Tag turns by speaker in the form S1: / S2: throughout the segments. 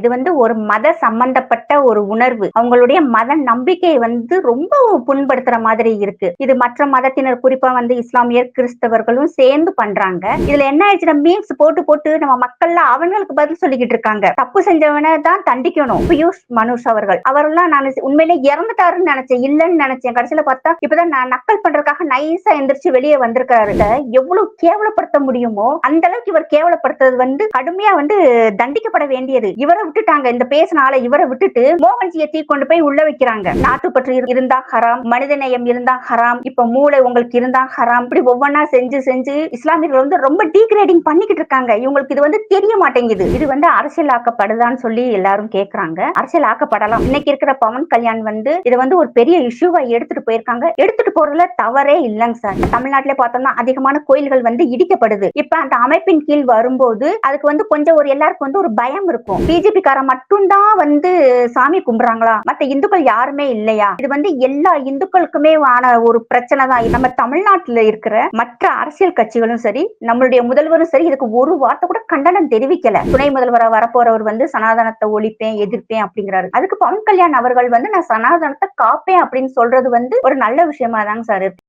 S1: இது வந்து ஒரு மத சம்பந்தப்பட்ட ஒரு உணர்வு. அவங்களுடைய மத நம்பிக்கை வந்து ரொம்ப புண்படுத்துற மாதிரி இருக்கு. இது மற்ற மதத்தினர் குறிப்பா வந்து இஸ்லாமியர் கிறிஸ்தவர்களும் சேர்ந்து பண்றாங்க. இதுல என்ன ஆயிடுச்சுன்னா மீம்ஸ் போட்டு போட்டு நம்ம மக்கள்ல அவங்களுக்கு பதில் சொல்லிக்கிட்டு இருக்காங்க. தப்பு செஞ்சவனை தான் தண்டிக்கணும். பியூஷ் மனுஷ் அவர்கள். அவரெல்லாம் நான் உண்மையிலே இறந்துட்டாருன்னு நினைச்சேன். இல்லைன்னு நினைச்சேன். கடைசியில பார்த்தா இப்பதான் நான் நக்கல் பண்றதுக்காக நைஸா எந்திரிச்சு வெளியே வந்திருக்காரு. எவ்வளவு கேவலப்படுத்த முடியுமோ அந்த அளவுக்கு இவர் கேவலப்படுத்துறது வந்து கடுமையா வந்து தண்டிக்கப்பட வேண்டியது. இவரை விட்டுட்டாங்க. இந்த பேசினால இவரை விட்டுட்டு மோகன்ஜியை தீ கொண்டு போய் உள்ள வைக்கிறாங்க. நாட்டுப்பற்று இரு- இருந்தா ஹராம் மனிதநேயம் இருந்தா ஹராம் இப்ப மூளை உங்களுக்கு இருந்தா ஹராம். இப்படி ஒவ்வொன்னா செஞ்சு செஞ்சு இஸ்லாமியர்கள் வந்து ரொம்ப டீக்ரேடிங் பண்ணிக்கிட்டு இருக்காங்க. இவங்களுக்கு இது வந்து தெரிய மாட்டேங்குது. இது வந்து அரசியல் ஆக்கப்படுதான்னு சொல்லி எல்லாரும் கேக்குறாங்க. அரசியல் ஆக்கப்படலாம் இன்னைக்கு இருக்கிற பவன் கல்யாண் வந்து இது வந்து ஒரு பெரிய இஷ்யூவா எடுத்துட்டு போயிருக்காங்க. எடுத்துட்டு போறதுல தவறே இல்லைங்க சார். தமிழ்நாட்டிலே பார்த்தோம்னா அதிகமான கோயில்கள் வந்து இடிக்கப்படுது. இப்ப அந்த அமைப்பின் கீழ் வரும்போது அதுக்கு வந்து கொஞ்சம் ஒரு எல்லாருக்கும் வந்து ஒரு பயம் இருக்கும். பிஜேபி காரன் மட்டும்தான் வந்து சாமி கும்பிடுறாங்களா? மத்த இந்துக்கள் யாருமே இல்லையா? இது வந்து எல்லா இந்துக்களுக்குமே ஆன ஒரு பிரச்சனை தான். நம்ம தமிழ்நாட்டுல இருக்கிற மற்ற அரசியல் கட்சிகளும் சரி நம்மளுடைய முதல்வரும் சரி இதுக்கு ஒரு வார்த்தை கூட கண்டனம் தெரிவிக்கல. துணை முதல்வரா வரப்போறவர் வந்து சனாதனத்தை ஒழிப்பேன் எதிர்ப்பேன் அப்படிங்கிறாரு. அதுக்கு பவன் கல்யாண் அவர்கள் வந்து நான் சனாதனத்தை காப்பேன் அப்படின்னு சொல்றது வந்து ஒரு நல்ல விஷயமா தாங்க சார் இருக்கு.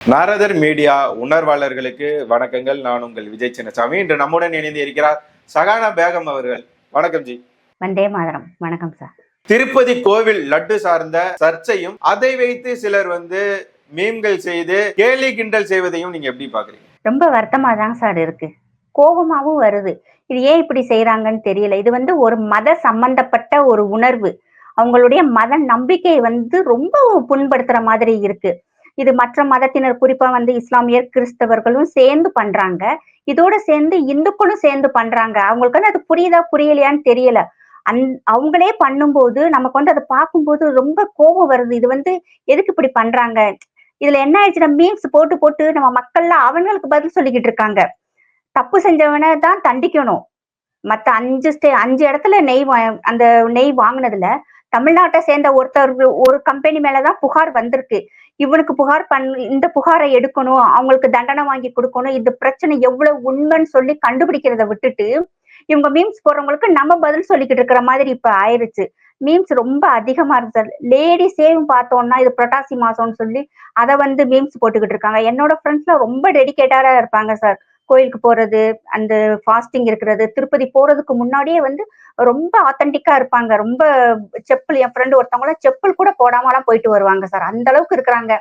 S2: நாரதர் மீடியா உணர்வாளர்களுக்கு வணக்கங்கள். நான் உங்கள் விஜய் சின்னசாமி. இன்று நம்முடன் இணைந்து இருக்கிறார் சகானா பேகம் அவர்கள். வணக்கம் ஜி.
S1: வந்தே மாதரம். வணக்கம் சார்.
S2: திருப்பதி கோவில் லட்டு சார்ந்த சர்ச்சையும் அதை வைத்து சிலர் வந்து மீம்கள் செய்து கேலி கிண்டல் செய்வதையும் நீங்க எப்படி பாக்குறீங்க
S1: ரொம்ப வருத்தமா தாங்க சார் இருக்கு. கோபமாவும் வருது. இது ஏன் இப்படி செய்யறாங்கன்னு தெரியல. இது வந்து ஒரு மத சம்பந்தப்பட்ட ஒரு உணர்வு. அவங்களுடைய மத நம்பிக்கை வந்து ரொம்ப புண்படுத்துற மாதிரி இருக்கு. இது மற்ற மதத்தினர் குறிப்பா வந்து இஸ்லாமியர் கிறிஸ்தவர்களும் சேர்ந்து பண்றாங்க. இதோட சேர்ந்து இந்துக்களும் சேர்ந்து பண்றாங்க. அவங்களுக்கு வந்து அது புரியுதா புரியலையான்னு தெரியல. அந் அவங்களே பண்ணும்போது நமக்கு வந்து அதை பார்க்கும்போது ரொம்ப கோபம் வருது. இது வந்து எதுக்கு இப்படி பண்றாங்க? இதுல என்ன ஆயிடுச்சுன்னா மீம்ஸ் போட்டு போட்டு நம்ம மக்கள்ல அவங்களுக்கு பதில் சொல்லிக்கிட்டு இருக்காங்க. தப்பு செஞ்சவனை தான் தண்டிக்கணும். மத்த அஞ்சு ஸ்டே அஞ்சு இடத்துல நெய் வா- அந்த நெய் வாங்கினதுல தமிழ்நாட்டை சேர்ந்த ஒருத்தர் ஒரு கம்பெனி மேலதான் புகார் வந்திருக்கு. இவனுக்கு புகார் பண் இந்த புகாரை எடுக்கணும் அவங்களுக்கு தண்டனை வாங்கி கொடுக்கணும் இந்த பிரச்சனை எவ்வளவு உண்மைன்னு சொல்லி கண்டுபிடிக்கிறத விட்டுட்டு இவங்க மீம்ஸ் போடுறவங்களுக்கு நம்ம பதில் சொல்லிக்கிட்டு இருக்கிற மாதிரி இப்ப ஆயிருச்சு. மீம்ஸ் ரொம்ப அதிகமா இருக்கு லேடிஸேவும் பார்த்தோம்னா இது புரட்டாசி மாசம்னு சொல்லி அதை வந்து மீம்ஸ் போட்டுக்கிட்டு இருக்காங்க. என்னோட ஃப்ரெண்ட்ஸ்ல ரொம்ப டெடிக்கேட்டடா இருப்பாங்க சார் கோயிலுக்கு போறது அந்த ஃபாஸ்டிங் இருக்கிறது திருப்பதி போறதுக்கு முன்னாடியே வந்து ரொம்ப ஆத்தென்டிக்கா இருப்பாங்க. ரொம்ப செப்பல் என் ஃப்ரெண்டு ஒருத்தவங்களாம் செப்பல் கூட போடாமலாம் போயிட்டு வருவாங்க சார் அந்த அளவுக்கு இருக்கிறாங்க.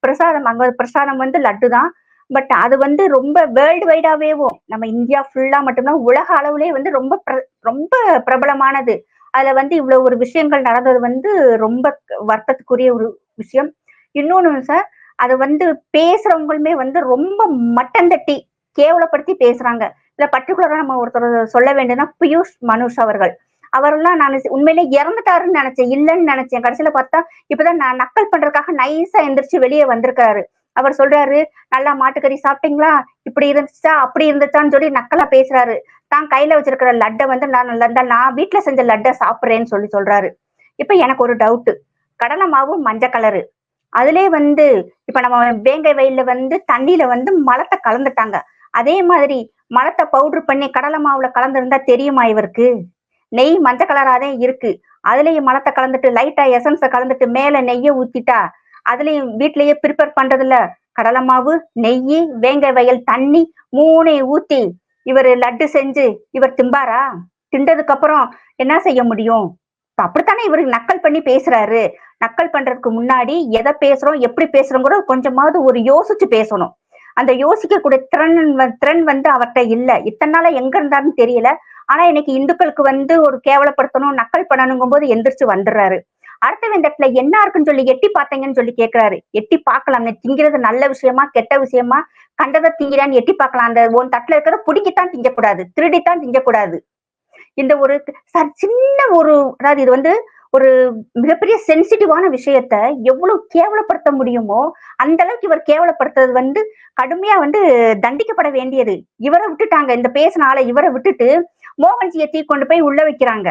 S1: பிரசாதம் அங்க பிரசாதம் வந்து லட்டு தான். பட் அது வந்து ரொம்ப வேர்ல்டு வைடாவேவும் நம்ம இந்தியா ஃபுல்லா மட்டும்தான் உலக அளவுலயே வந்து ரொம்ப பிர- ரொம்ப பிரபலமானது. அதுல வந்து இவ்வளவு ஒரு விஷயங்கள் நடந்தது வந்து ரொம்ப வருத்தத்துக்குரிய ஒரு விஷயம். இன்னொன்னு சார் அது வந்து பேசுறவங்களுமே வந்து ரொம்ப மட்டன் தட்டி. கேவலப்படுத்தி பேசுறாங்க. இதுல பர்டிகுலரா நம்ம ஒருத்தர் சொல்ல வேண்டும்னா பியூஷ் மனுஷ் அவர்கள். அவரெல்லாம் நான் உண்மையிலே இறந்துட்டாருன்னு நினைச்சேன் இல்லைன்னு நினைச்சேன். கடைசியில பார்த்தா இப்பதான் நான் நக்கல் பண்றதுக்காக நைஸா எந்திரிச்சு வெளியே வந்திருக்காரு. அவர் சொல்றாரு நல்லா மாட்டுக்கறி சாப்பிட்டீங்களா? இப்படி இருந்துச்சா? அப்படி இருந்துச்சான்னு சொல்லி நக்கலா பேசுறாரு. தான் கையில வச்சிருக்கிற லட்டை வந்து நான் லட்டை நான் வீட்டுல செஞ்ச லட்டை சாப்பிடுறேன்னு சொல்லி சொல்றாரு. இப்ப எனக்கு ஒரு டவுட் கடலை மாவு மஞ்சள் கலரு அதுலயே வந்து இப்ப நம்ம வேங்கை வயல்ல வந்து தண்ணியில வந்து மலத்தை கலந்துட்டாங்க. அதே மாதிரி மலத்தை பவுடர் பண்ணி கடலை மாவுல கலந்துருந்தா தெரியுமா இவருக்கு? நெய் மஞ்சள் கலராதே இருக்கு. அதுலயும் மலத்தை கலந்துட்டு லைட்டா எசன்ஸ கலந்துட்டு மேல நெய்யை ஊத்திட்டா அதுலயும் வீட்லயே ப்ரிப்பேர் பண்றதுல கடலை மாவு நெய் வேங்கை வயல் தண்ணி மூணையும் ஊத்தி இவர் லட்டு செஞ்சு இவர் திம்பாரா? திண்டதுக்கு அப்புறம் என்ன செய்ய முடியும்? இப்ப அப்படித்தானே இவரு நக்கல் பண்ணி பேசுறாரு. நக்கல் பண்றதுக்கு முன்னாடி எதை பேசுறோம் எப்படி பேசுறோம் கூட கொஞ்சமாவது ஒரு யோசிச்சு பேசணும். அந்த யோசிக்கக்கூடிய திறன் திறன் வந்து அவர்கிட்ட இல்ல. இத்தனை நாளா எங்க இருந்தாருன்னு தெரியல. ஆனா இன்னைக்கு இந்துக்களுக்கு வந்து ஒரு கேவலப்படுத்தணும் நக்கல் பண்ணணுங்கும் போது எந்திரிச்சு வந்துடுறாரு. அடுத்த இந்த என்ன இருக்குன்னு சொல்லி எட்டி பார்த்தீங்கன்னு சொல்லி கேட்கிறாரு எட்டி பார்க்கலாம். திங்கிறது நல்ல விஷயமா கெட்ட விஷயமா? கண்டதை திங்கிறான்னு எட்டி பார்க்கலாம். அந்த உன் தட்டுல இருக்கிறத பிடிக்கத்தான் திங்கக்கூடாது. திருடித்தான் திங்கக்கூடாது. இந்த ஒரு சார் சின்ன ஒரு அதாவது இது வந்து ஒரு மிகப்பெரிய சென்சிட்டிவான விஷயத்த எவ்வளவு கேவலப்படுத்த முடியுமோ அந்த அளவுக்கு இவர் கேவலப்படுத்துறது வந்து கடுமையா வந்து தண்டிக்கப்பட வேண்டியது. இவரை விட்டுட்டாங்க. இந்த பேசினால இவரை விட்டுட்டு மோகன்ஜியை தீ கொண்டு போய் உள்ள வைக்கிறாங்க.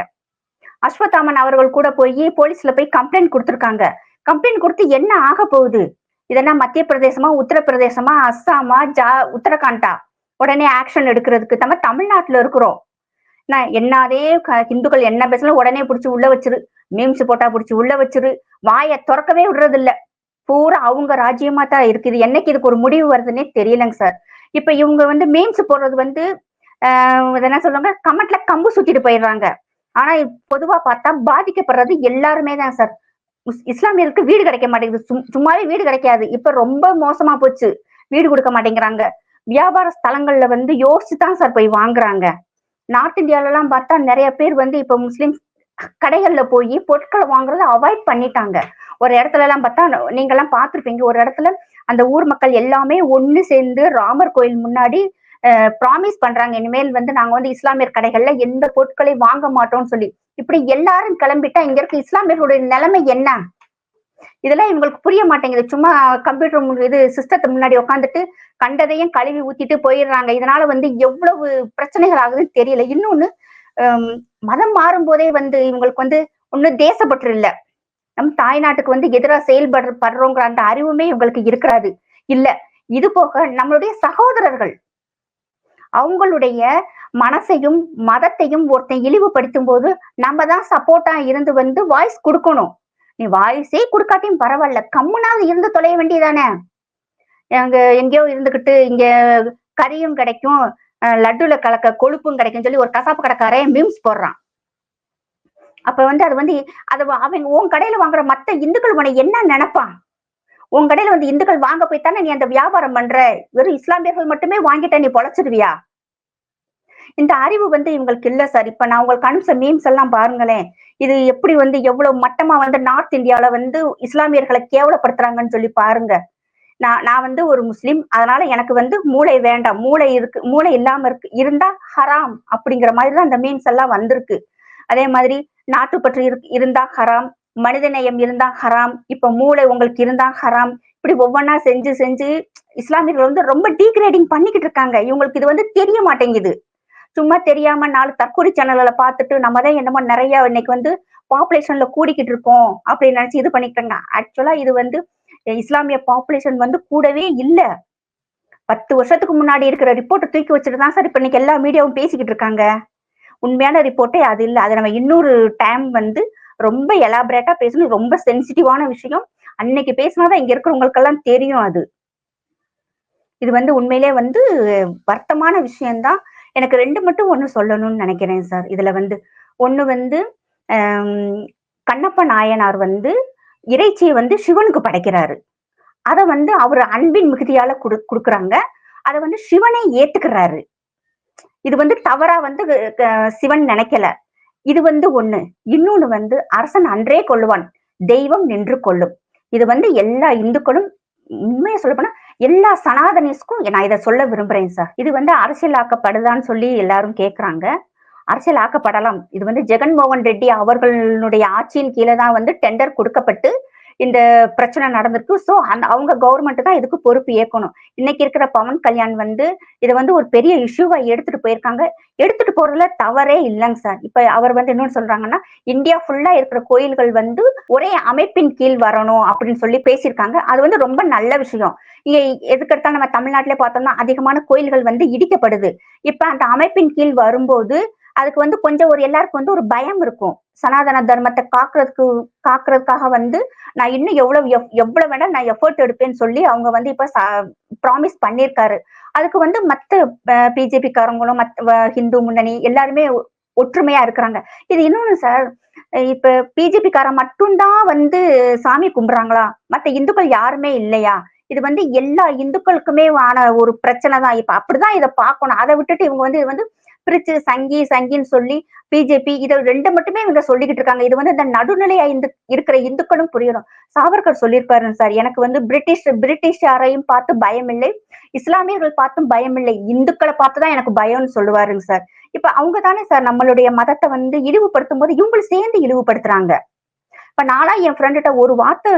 S1: அஸ்வத்தாமன் அவர்கள் கூட போய் போலீஸ்ல போய் கம்ப்ளைண்ட் கொடுத்துருக்காங்க. கம்ப்ளைண்ட் கொடுத்து என்ன ஆக போகுது? இதெல்லாம் மத்திய பிரதேசமா உத்தரப்பிரதேசமா அஸ்ஸாமா ஜா உத்தரகாண்டா? உடனே ஆக்ஷன் எடுக்கிறதுக்கு நம்ம தமிழ்நாட்டுல இருக்கிறோம். நான் என்னாதே ஹிந்துக்கள் இந்துக்கள் என்ன பேசலாம் உடனே பிடிச்சி உள்ள வச்சிரு. மீம்ஸ் போட்டா பிடிச்சி உள்ள வச்சிரு. வாயை திறக்கவே விடுறது இல்ல பூரா அவங்க ராஜ்யமா தான் இருக்குது. என்னைக்கு இதுக்கு ஒரு முடிவு வருதுன்னே தெரியலங்க சார். இப்ப இவங்க வந்து மீம்ஸ் போடுறது வந்து என்ன சொல்லுவாங்க? கமெண்ட்ல கம்பு சுத்திட்டு போயிடுறாங்க. ஆனா பொதுவா பார்த்தா பாதிக்கப்படுறது எல்லாருமே தான் சார். இஸ்லாமியருக்கு வீடு கிடைக்க மாட்டேங்குது. சும்மாவே வீடு கிடைக்காது. இப்ப ரொம்ப மோசமா போச்சு. வீடு கொடுக்க மாட்டேங்கிறாங்க. வியாபார ஸ்தலங்கள்ல வந்து யோசிச்சு தான் சார் போய் வாங்குறாங்க. நார்த் இந்தியாலலாம் பார்த்தா நிறைய பேர் வந்து இப்ப முஸ்லிம் கடைகள்ல போய் பொருட்களை வாங்குறத அவாய்ட் பண்ணிட்டாங்க. ஒரு இடத்துல எல்லாம் பார்த்தா நீங்க எல்லாம் பார்த்திருப்பீங்க. ஒரு இடத்துல அந்த ஊர் மக்கள் எல்லாமே ஒண்ணு சேர்ந்து ராமர் கோயில் முன்னாடி ப்ராமிஸ் பண்றாங்க. இனிமேல் வந்து நாங்க வந்து இஸ்லாமியர் கடைகள்ல எந்த பொருட்களையும் வாங்க மாட்டோம்னு சொல்லி. இப்படி எல்லாரும் கிளம்பிட்டா இங்க இருக்க இஸ்லாமியர்களுடைய நிலைமை என்ன? இதெல்லாம் இவங்களுக்கு புரிய மாட்டேங்குது. சும்மா கம்ப்யூட்டர் இது சிஸ்டத்தை முன்னாடி உட்காந்துட்டு கண்டதையும் கழுவி ஊத்திட்டு போயிடுறாங்க. இதனால வந்து எவ்வளவு பிரச்சனைகள் ஆகுதுன்னு தெரியல. இன்னொன்னு ஹம், மதம் மாறும் போதே வந்து இவங்களுக்கு வந்து ஒன்னும் தேசப்பற்று இல்ல. நம் தாய்நாட்டுக்கு வந்து எதிராக செயல்படுற படுறோங்கிற அந்த அறிவுமே இவங்களுக்கு இருக்கிறாது இல்ல. இது போக நம்மளுடைய சகோதரர்கள் அவங்களுடைய மனசையும் மதத்தையும் ஒருத்தன் இழிவுபடுத்தும் போது நம்ம தான் சப்போர்ட்டா இருந்து வந்து வாய்ஸ் கொடுக்கணும். நீ வாய்ஸே கொடுக்காட்டியும் பரவாயில்ல. கம்முனாவது இருந்து தொலைய வேண்டியதானே? அங்க எங்கேயோ இருந்துகிட்டு இங்க கறியும் கிடைக்கும் அஹ் லட்டுல கலக்க கொழுப்பும் கிடைக்கும் சொல்லி ஒரு கசாப்பு கடைக்காரன் மீம்ஸ் போடுறான். அப்ப வந்து அது வந்து அது அவன் அவங்க உன் கடையில வாங்குற மத்த இந்துக்கள் உன்னை என்ன நினைப்பான்? உன் கடையில வந்து இந்துக்கள் வாங்க போய் தானே நீ அந்த வியாபாரம் பண்ற? வெறும் இஸ்லாமியர்கள் மட்டுமே வாங்கிட்ட நீ பொழைச்சிருவியா இந்த அறிவு வந்து இவங்களுக்கு இல்ல சார். இப்ப நான் உங்களுக்கு அனுப்பிச்ச மீம்ஸ் எல்லாம் பாருங்களேன். இது எப்படி வந்து எவ்வளவு மட்டமா வந்து நார்த் இந்தியால வந்து இஸ்லாமியர்களை கேவலப்படுத்துறாங்கன்னு சொல்லி பாருங்க. நான் நான் வந்து ஒரு முஸ்லீம் அதனால எனக்கு வந்து மூளை வேண்டாம். மூளை இருக்கு மூளை இல்லாம இருக்கு இருந்தா ஹராம் அப்படிங்கிற மாதிரி தான் அந்த மீன்ஸ் எல்லாம் வந்திருக்கு. அதே மாதிரி நாட்டுப்பற்று இரு இருந்தா ஹராம் மனிதநேயம் இருந்தா ஹராம் இப்ப மூளை உங்களுக்கு இருந்தா ஹராம் இப்படி ஒவ்வொன்றா செஞ்சு செஞ்சு இஸ்லாமியர்கள் வந்து ரொம்ப டீக்ரேடிங் பண்ணிக்கிட்டு இருக்காங்க. இவங்களுக்கு இது வந்து தெரிய மாட்டேங்குது. சும்மா தெரியாம நாலு தற்கொலை சேனல்களை பார்த்துட்டு நம்ம தான் என்னமோ நிறைய இன்னைக்கு வந்து பாப்புலேஷன்ல கூடிக்கிட்டு இருக்கோம் அப்படின்னு நினைச்சு இது பண்ணிக்கிட்டாங்க. ஆக்சுவலா இது வந்து இஸ்லாமிய பாப்புலேஷன் வந்து கூடவே இல்லை. பத்து வருஷத்துக்கு முன்னாடி இருக்கிற ரிப்போர்ட்டை தூக்கி வச்சுட்டு தான் சார் இப்ப இன்னைக்கு எல்லா மீடியாவும் பேசிக்கிட்டு இருக்காங்க. உண்மையான ரிப்போர்ட்டே அது இல்லை. அதை நம்ம இன்னொரு டைம் வந்து ரொம்ப எலாபரேட்டா பேசணும். ரொம்ப சென்சிட்டிவான விஷயம். அன்னைக்கு பேசினாதான் இங்க இருக்கிறவங்களுக்கெல்லாம் தெரியும் அது. இது வந்து உண்மையிலே வந்து வருத்தமான விஷயம்தான். எனக்கு ரெண்டு மட்டும் ஒண்ணு சொல்லணும்னு நினைக்கிறேன் சார் இதுல வந்து ஒன்று வந்து கண்ணப்ப நாயனார் வந்து இறைச்சியை வந்து சிவனுக்கு படைக்கிறாரு. அத வந்து அவர் அன்பின் மிகுதியால குடு கொடுக்குறாங்க. அதை வந்து சிவனே ஏத்துக்கிறாரு. இது வந்து தவறா வந்து சிவன் நினைக்கல. இது வந்து ஒண்ணு. இன்னொன்னு வந்து அரசன் அன்றே கொள்ளுவான். தெய்வம் நின்று கொள்ளும். இது வந்து எல்லா இந்துக்களும் உண்மையை சொல்ல போனா எல்லா சனாதனிஸ்க்கும் நான் இதை சொல்ல விரும்புறேன் சார் இது வந்து அரசியலாக்கப்படுதான்னு சொல்லி எல்லாரும் கேக்குறாங்க. அரசியல் ஆக்கப்படலாம் இது வந்து ஜெகன்மோகன் ரெட்டி அவர்களுடைய ஆட்சியின் கீழே தான் வந்து டெண்டர் கொடுக்கப்பட்டு இந்த பிரச்சனை நடந்திருக்கு. ஸோ அந்த அவங்க கவர்மெண்ட் தான் இதுக்கு பொறுப்பு ஏற்கணும். இன்னைக்கு இருக்கிற பவன் கல்யாண் வந்து இதை வந்து ஒரு பெரிய இஷ்யூவா எடுத்துட்டு போயிருக்காங்க. எடுத்துட்டு போறதுல தவறே இல்லைங்க சார். இப்ப அவர் வந்து இன்னொன்னு சொல்றாங்கன்னா இந்தியா ஃபுல்லா இருக்கிற கோயில்கள் வந்து ஒரே அமைப்பின் கீழ் வரணும் அப்படின்னு சொல்லி பேசியிருக்காங்க. அது வந்து ரொம்ப நல்ல விஷயம். இங்க எதுக்கெடுத்தாலும் நம்ம தமிழ்நாட்டிலே பார்த்தோம்னா அதிகமான கோயில்கள் வந்து இடிக்கப்படுது. இப்ப அந்த அமைப்பின் கீழ் வரும்போது அதுக்கு வந்து கொஞ்சம் ஒரு எல்லாருக்கும் வந்து ஒரு பயம் இருக்கும். சனாதன தர்மத்தை காக்குறதுக்கு காக்குறதுக்காக வந்து நான் இன்னும் எவ்வளவு எவ்வளவு வேணா நான் எஃபர்ட் எடுப்பேன்னு சொல்லி அவங்க வந்து இப்ப ப்ராமிஸ் பண்ணியிருக்காரு. அதுக்கு வந்து மத்த பிஜேபி காரங்களும் மத்த வ- ஹிந்து முன்னணி எல்லாருமே ஒற்றுமையா இருக்கிறாங்க. இது இன்னொன்னு சார் இப்ப பிஜேபி காரன் மட்டும்தான் வந்து சாமி கும்பிடுறாங்களா மத்த இந்துக்கள் யாருமே இல்லையா? இது வந்து எல்லா இந்துக்களுக்குமே ஆன ஒரு பிரச்சனை தான் இப்ப அப்படிதான் இதை பார்க்கணும். அதை விட்டுட்டு இவங்க வந்து இது வந்து பிரிச்சு சங்கி சங்கின்னு சொல்லி பிஜேபி இதை ரெண்டு மட்டுமே இவங்க சொல்லிக்கிட்டு இருக்காங்க. இது வந்து இந்த நடுநிலையா இந்து இருக்கிற இந்துக்களும் புரியணும். சாவர்கர் சொல்லியிருப்பாரு சார் எனக்கு வந்து பிரிட்டிஷ் பிரிட்டிஷ் யாரையும் பார்த்து பயம் இல்லை இஸ்லாமியர்கள் பார்த்தும் பயம் இல்லை இந்துக்களை பார்த்துதான் எனக்கு பயம்னு சொல்லுவாருங்க சார். இப்ப அவங்க தானே சார் நம்மளுடைய மதத்தை வந்து இழிவுபடுத்தும் போது இவங்களும் சேர்ந்து இழிவுபடுத்துறாங்க. இப்ப நானா என் ஃப்ரெண்டுகிட்ட ஒரு வார்த்தை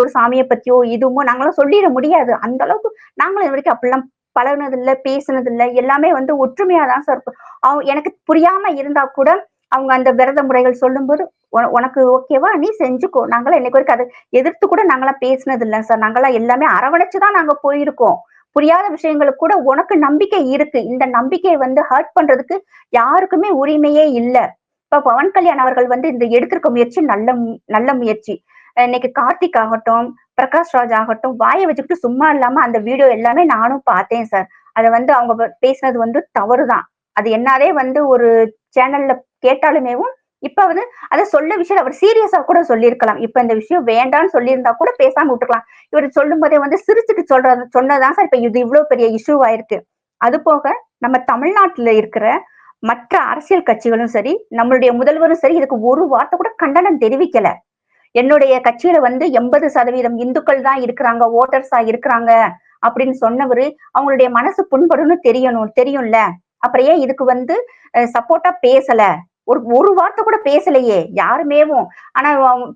S1: ஒரு சாமியை பத்தியோ இதுவோ நாங்களும் சொல்லிட முடியாது. அந்த அளவுக்கு நாங்களும் இது வரைக்கும் அப்படிலாம் பழகுனது இல்லை பேசுனது இல்லை எல்லாமே வந்து ஒற்றுமையா தான் சார் இருக்கும். அவங்க எனக்கு புரியாம இருந்தா கூட அவங்க அந்த விரத முறைகள் சொல்லும்போது உனக்கு ஓகேவா நீ செஞ்சுக்கோ. நாங்களாம் இன்னைக்கு வரைக்கும் அதை எதிர்த்து கூட நாங்களாம் பேசினது இல்லை சார் நாங்களாம் எல்லாமே அரவணைச்சுதான் நாங்க போயிருக்கோம். புரியாத விஷயங்களுக்கு கூட உனக்கு நம்பிக்கை இருக்கு. இந்த நம்பிக்கையை வந்து ஹர்ட் பண்றதுக்கு யாருக்குமே உரிமையே இல்லை. இப்ப பவன் கல்யாண் அவர்கள் வந்து இந்த எடுத்திருக்க முயற்சி நல்ல மு- நல்ல முயற்சி. இன்னைக்கு கார்த்திக் ஆகட்டும் பிரகாஷ் ராஜ் ஆகட்டும் வாயை வச்சுக்கிட்டு சும்மா இல்லாம அந்த வீடியோ எல்லாமே நானும் பார்த்தேன் சார் அதை வந்து அவங்க பேசினது வந்து தவறுதான். அது என்னாலே வந்து ஒரு சேனல்ல கேட்டாலுமேவும் இப்ப வந்து அதை சொல்ல விஷயம் அவர் சீரியஸா கூட சொல்லியிருக்கலாம். இப்ப இந்த விஷயம் வேண்டாம்னு சொல்லியிருந்தா கூட பேசாம விட்டுக்கலாம். இவர் சொல்லும் போதே வந்து சிரிச்சுட்டு சொல்றது சொன்னதுதான் சார் இப்ப இது இவ்வளவு பெரிய இஷ்யூ ஆயிருக்கு. அது போக நம்ம தமிழ்நாட்டுல இருக்கிற மற்ற அரசியல் கட்சிகளும் சரி நம்மளுடைய முதல்வரும் சரி இதுக்கு ஒரு வார்த்தை கூட கண்டனம் தெரிவிக்கல. என்னுடைய கட்சியில வந்து எண்பது சதவீதம் இந்துக்கள் தான் இருக்கிறாங்க ஓட்டர்ஸா இருக்கிறாங்க அப்படின்னு சொன்னவரு அவங்களுடைய மனசு புண்படும்னு தெரியணும் தெரியும்ல? அப்புறம் ஏன் இதுக்கு வந்து சப்போர்ட்டா பேசல? ஒரு ஒரு வார்த்தை கூட பேசலையே யாருமேவும் ஆனா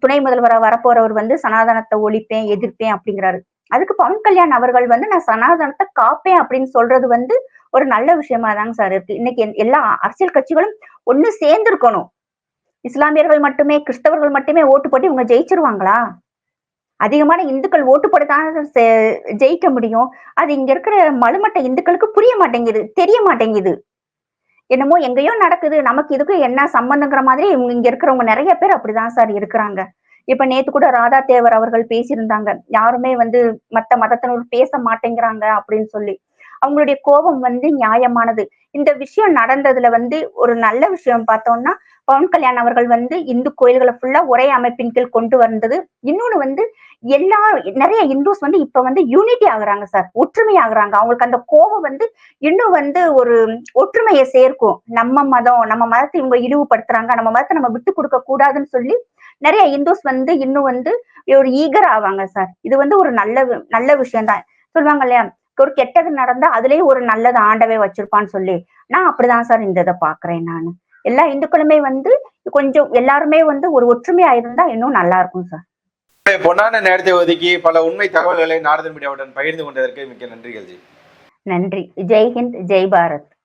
S1: துணை முதல்வராக வரப்போறவர் வந்து சனாதனத்தை ஒழிப்பேன் எதிர்ப்பேன் அப்படிங்கிறாரு. அதுக்கு பவன் கல்யாண் அவர்கள் வந்து நான் சனாதனத்தை காப்பேன் அப்படின்னு சொல்றது வந்து ஒரு நல்ல விஷயமா தாங்க சார் இருக்கு. இன்னைக்கு எல்லா அரசியல் கட்சிகளும் ஒண்ணு சேர்ந்து இருக்கணும் இஸ்லாமியர்கள் மட்டுமே கிறிஸ்தவர்கள் மட்டுமே ஓட்டு போட்டு இவங்க ஜெயிச்சிருவாங்களா? அதிகமான இந்துக்கள் ஓட்டு தான் ஜெயிக்க முடியும். அது இங்க இருக்கிற மலுமட்ட இந்துக்களுக்கு புரிய மாட்டேங்குது தெரிய மாட்டேங்குது. என்னமோ எங்கேயோ நடக்குது நமக்கு இதுக்கு என்ன சம்பந்தங்கிற மாதிரி இவங்க இங்க இருக்கிறவங்க நிறைய பேர் அப்படிதான் சார் இருக்கிறாங்க. இப்ப நேத்து கூட ராதா தேவர் அவர்கள் பேசியிருந்தாங்க யாருமே வந்து மத்த மதத்தினர் பேச மாட்டேங்கிறாங்க அப்படின்னு சொல்லி. அவங்களுடைய கோபம் வந்து நியாயமானது. இந்த விஷயம் நடந்ததுல வந்து ஒரு நல்ல விஷயம் பார்த்தோம்னா பவன் கல்யாண் அவர்கள் வந்து இந்து கோயில்களை ஃபுல்லா ஒரே அமைப்பின் கீழ் கொண்டு வந்தது. இன்னொன்னு வந்து எல்லா நிறைய இந்துஸ் வந்து இப்ப வந்து யூனிட்டி ஆகுறாங்க சார் ஒற்றுமை ஆகுறாங்க. அவங்களுக்கு அந்த கோபம் வந்து இன்னும் வந்து ஒரு ஒற்றுமையை சேர்க்கும். நம்ம மதம் நம்ம மதத்தை இவங்க இழிவுபடுத்துறாங்க நம்ம மதத்தை நம்ம விட்டு கொடுக்க கூடாதுன்னு சொல்லி நிறைய இந்துஸ் வந்து இன்னும் வந்து ஒரு ஈகர் ஆவாங்க சார் இது வந்து ஒரு நல்ல வி- நல்ல விஷயம் தான் சொல்லுவாங்க இல்லையா? ஒரு கெட்டது நடந்தா அதுலயும் ஒரு நல்லது ஆண்டவே வச்சிருப்பான்னு சொல்லி நான் அப்படிதான் சார் இந்த இதை பாக்குறேன் நான். எல்லா இந்துக்களுமே வந்து கொஞ்சம் எல்லாருமே வந்து ஒரு ஒற்றுமையா இருந்தா இன்னும் நல்லா இருக்கும் சார்.
S2: பொன்னான நேரத்தை ஒதுக்கி பல உண்மை தகவல்களை நாரதன் மீடியாவுடன் பகிர்ந்து கொண்டதற்கு மிக்க நன்றிகள் ஜி.
S1: நன்றி. ஜெய் ஹிந்த் ஜெய் பாரத்.